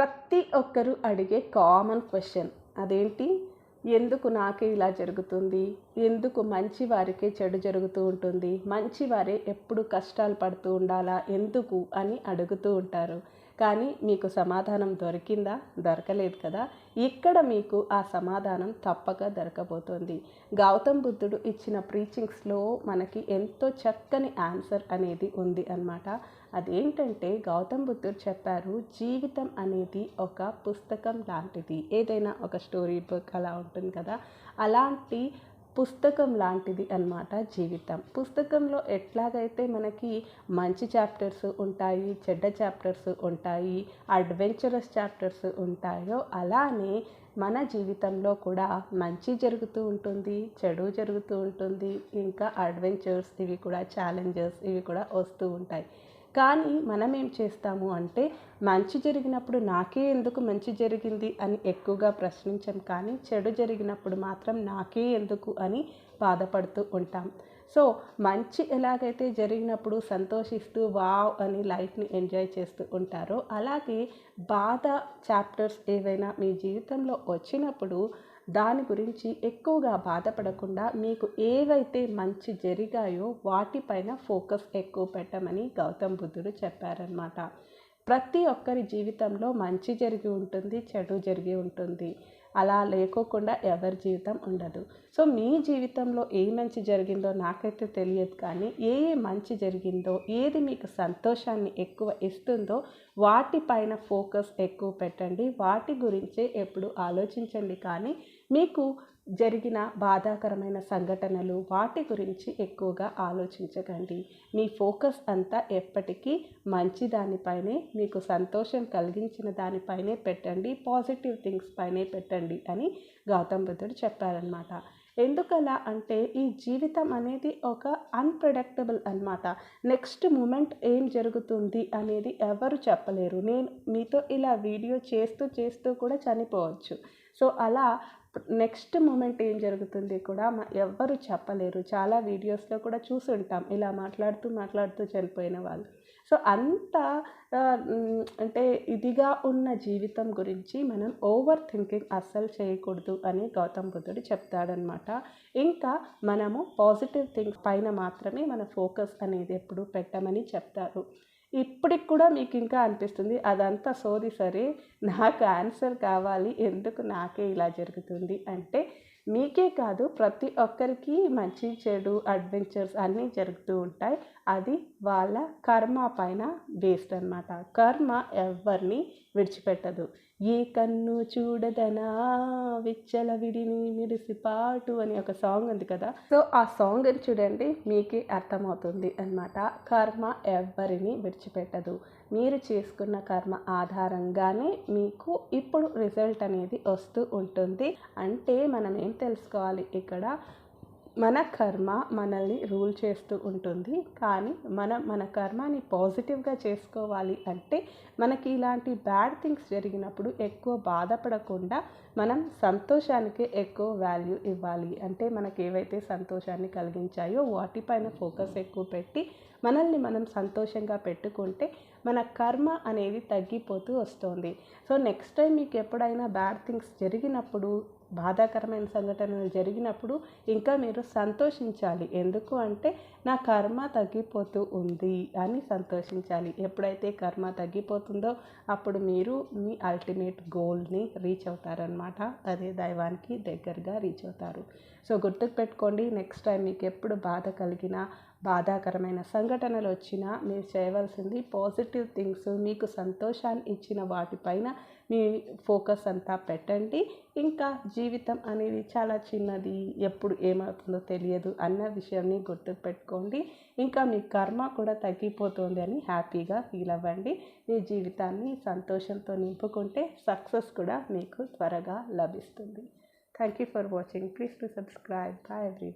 ప్రతి ఒక్కరూ అడిగే కామన్ క్వశ్చన్ అదేంటి? ఎందుకు నాకే ఇలా జరుగుతుంది? ఎందుకు మంచి వారికే చెడు జరుగుతూ ఉంటుంది? మంచి వారే ఎప్పుడు కష్టాలు పడుతూ ఉండాలా? ఎందుకు? అని అడుగుతూ ఉంటారు. కానీ మీకు సమాధానం దొరికిందా? దొరకలేదు కదా? ఇక్కడ మీకు ఆ సమాధానం తప్పక దొరకబోతోంది. గౌతమ్ బుద్ధుడు ఇచ్చిన ప్రీచింగ్స్లో మనకి ఎంతో చక్కని ఆన్సర్ అనేది ఉంది అన్నమాట. అదేంటంటే గౌతమ్ బుద్ధుడు చెప్పారు జీవితం అనేది ఒక పుస్తకం లాంటిది. ఏదైనా ఒక స్టోరీ బుక్ అలా ఉంటుంది కదా? అలాంటి పుస్తకం లాంటిది అన్నమాట జీవితం. పుస్తకంలో ఎట్లాగైతే మనకి మంచి చాప్టర్స్ ఉంటాయి చెడ్డ చాప్టర్స్ ఉంటాయి అడ్వెంచరస్ చాప్టర్స్ ఉంటాయో అలానే మన జీవితంలో కూడా మంచి జరుగుతూ ఉంటుంది చెడు జరుగుతూ ఉంటుంది ఇంకా అడ్వెంచర్స్ ఇవి కూడా ఛాలెంజెస్ ఇవి కూడా వస్తూ ఉంటాయి. కానీ మనం ఏం చేస్తాము అంటే మంచి జరిగినప్పుడు నాకే ఎందుకు మంచి జరిగింది అని ఎక్కువగా ప్రశ్నించం కానీ చెడు జరిగినప్పుడు మాత్రం నాకే ఎందుకు అని బాధపడుతూ ఉంటాం. సో మంచి ఎలాగైతే జరిగినప్పుడు సంతోషిస్తూ వావ్ అని లైఫ్ని ఎంజాయ్ చేస్తూ ఉంటారో అలాగే బాధ చాప్టర్స్ ఏవైనా మీ జీవితంలో వచ్చినప్పుడు దాని గురించి ఎక్కువగా బాధపడకుండా మీకు ఏవైతే మంచి జరిగాయో వాటిపైన ఫోకస్ ఎక్కువ పెట్టమని గౌతమ్ బుద్ధుడు చెప్పారనమాట ప్రతి ఒక్కరి జీవితంలో మంచి జరిగి ఉంటుంది చెడు జరిగి ఉంటుంది. అలా లేకోకుండా ఎవరి జీవితం ఉండదు. సో మీ జీవితంలో ఏ మంచి జరిగిందో నాకైతే తెలియదు కానీ ఏ ఏ మంచి జరిగిందో ఏది మీకు సంతోషాన్ని ఎక్కువ ఇస్తుందో వాటిపైన ఫోకస్ ఎక్కువ పెట్టండి. వాటి గురించే ఎప్పుడు ఆలోచించండి కానీ మీకు జరిగిన బాధాకరమైన సంఘటనలు వాటి గురించి ఎక్కువగా ఆలోచించకండి. మీ ఫోకస్ అంతా ఎప్పటికీ మంచి దానిపైనే మీకు సంతోషం కలిగించిన దానిపైనే పెట్టండి పాజిటివ్ థింగ్స్ పైనే పెట్టండి అని గౌతమ్ బుద్ధుడు చెప్పారనమాట ఎందుకలా అంటే ఈ జీవితం అనేది ఒక అన్ప్రెడక్టబుల్ అన్నమాట. నెక్స్ట్ మూమెంట్ ఏం జరుగుతుంది అనేది ఎవరు చెప్పలేరు. నేను మీతో ఇలా వీడియో చేస్తూ చేస్తూ కూడా చనిపోవచ్చు. సో అలా నెక్స్ట్ మూమెంట్ ఏం జరుగుతుంది కూడా ఎవ్వరు చెప్పలేరు. చాలా వీడియోస్లో కూడా చూసుంటాం ఇలా మాట్లాడుతూ మాట్లాడుతూ చనిపోయిన వాళ్ళు. సో అంత అంటే ఇదిగా ఉన్న జీవితం గురించి మనం ఓవర్ థింకింగ్ అస్సలు చేయకూడదు అని గౌతమ్ బుద్ధుడు చెప్తాడనమాట ఇంకా మనము పాజిటివ్ థింగ్స్ పైన మాత్రమే మన ఫోకస్ అనేది ఎప్పుడు పెట్టమని చెప్తారు. ఇప్పటికి కూడా మీకు ఇంకా అనిపిస్తుంది. అదంతా సోది సరే నాకు ఆన్సర్ కావాలి. ఎందుకు నాకే ఇలా జరుగుతుంది? అంటే మీకే కాదు ప్రతి ఒక్కరికి మంచి చెడు అడ్వెంచర్స్ అన్నీ జరుగుతూ ఉంటాయి. అది వాళ్ళ కర్మ పైన బేస్డ్ అనమాట కర్మ ఎవరిని విడిచిపెట్టదు. ఏ కన్ను చూడదనా? విచ్చల విడిని మిరిసిపాటు అని ఒక సాంగ్ ఉంది కదా. సో ఆ సాంగ్ అని చూడండి మీకే అర్థమవుతుంది అన్నమాట. కర్మ ఎవరిని విడిచిపెట్టదు. మీరు చేసుకున్న కర్మ ఆధారంగానే మీకు ఇప్పుడు రిజల్ట్ అనేది వస్తూ ఉంటుంది. అంటే మనం ఏం తెలుసుకోవాలి ఇక్కడ? మన కర్మ మనల్ని రూల్ చేస్తూ ఉంటుంది. కానీ మనం మన కర్మని పాజిటివ్గా చేసుకోవాలి అంటే మనకి ఇలాంటి బ్యాడ్ థింగ్స్ జరిగినప్పుడు ఎక్కువ బాధపడకుండా మనం సంతోషానికి ఎక్కువ వాల్యూ ఇవ్వాలి. అంటే మనకి ఏవైతే సంతోషాన్ని కలిగించాయో వాటిపైన ఫోకస్ ఎక్కువ పెట్టి మనల్ని మనం సంతోషంగా పెట్టుకుంటే మన కర్మ అనేది తగ్గిపోతూ వస్తుంది. సో నెక్స్ట్ టైం మీకు ఎప్పుడైనా బ్యాడ్ థింగ్స్ జరిగినప్పుడు బాధాకరమైన సంఘటనలు జరిగినప్పుడు ఇంకా మీరు సంతోషించాలి. ఎందుకు అంటే నా కర్మ తగ్గిపోతూ ఉంది అని సంతోషించాలి. ఎప్పుడైతే కర్మ తగ్గిపోతుందో అప్పుడు మీరు మీ అల్టిమేట్ గోల్ని రీచ్ అవుతారనమాట అదే దైవానికి దగ్గరగా రీచ్ అవుతారు. సో గుర్తుకు పెట్టుకోండి నెక్స్ట్ టైం మీకు ఎప్పుడు బాధ కలిగినా బాధాకరమైన సంఘటనలు వచ్చినా మీరు చేయవలసింది పాజిటివ్ థింగ్స్ మీకు సంతోషాన్ని ఇచ్చిన వాటిపైన మీ ఫోకస్ అంతా పెట్టండి. ఇంకా జీవితం అనేది చాలా చిన్నది ఎప్పుడు ఏమవుతుందో తెలియదు అన్న విషయాన్ని గుర్తుపెట్టుకోండి. ఇంకా మీ కర్మ కూడా తగ్గిపోతుంది అని హ్యాపీగా ఫీల్ అవ్వండి. మీ జీవితాన్ని సంతోషంతో నింపుకుంటే సక్సెస్ కూడా మీకు త్వరగా లభిస్తుంది. Thank you for watching. Please to subscribe. Bye every